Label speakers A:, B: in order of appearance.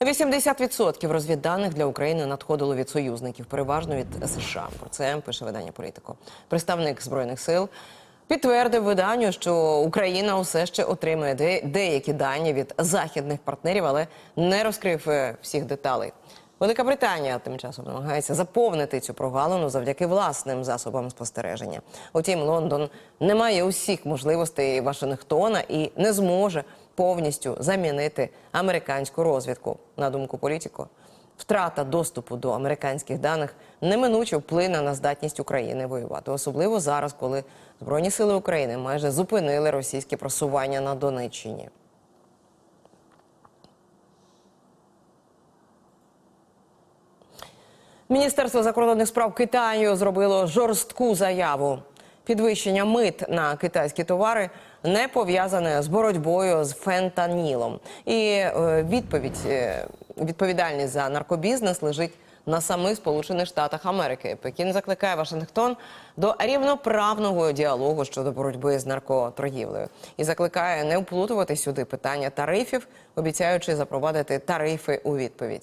A: 80% розвідданих для України надходило від союзників, переважно від США. Про це пише видання політико. Представник збройних сил підтвердив виданню, що Україна усе ще отримує де- деякі дані від західних партнерів, але не розкрив е, всіх деталей. Велика Британія тим часом намагається заповнити цю прогалину завдяки власним засобам спостереження. Утім, Лондон не має усіх можливостей Вашингтона і не зможе повністю замінити американську розвідку. На думку політико, втрата доступу до американських даних неминуче вплине на здатність України воювати, особливо зараз, коли Збройні сили України майже зупинили російське просування на Донеччині. Міністерство закордонних справ Китаю зробило жорстку заяву. Підвищення мит на китайські товари не пов'язане з боротьбою з фентанілом. І е, відповідь е, відповідальність за наркобізнес лежить на самих Сполучених Штатах Америки. Пекін закликає Вашингтон до рівноправного діалогу щодо боротьби з наркоторгівлею і закликає не вплутувати сюди питання тарифів, обіцяючи запровадити тарифи у відповідь.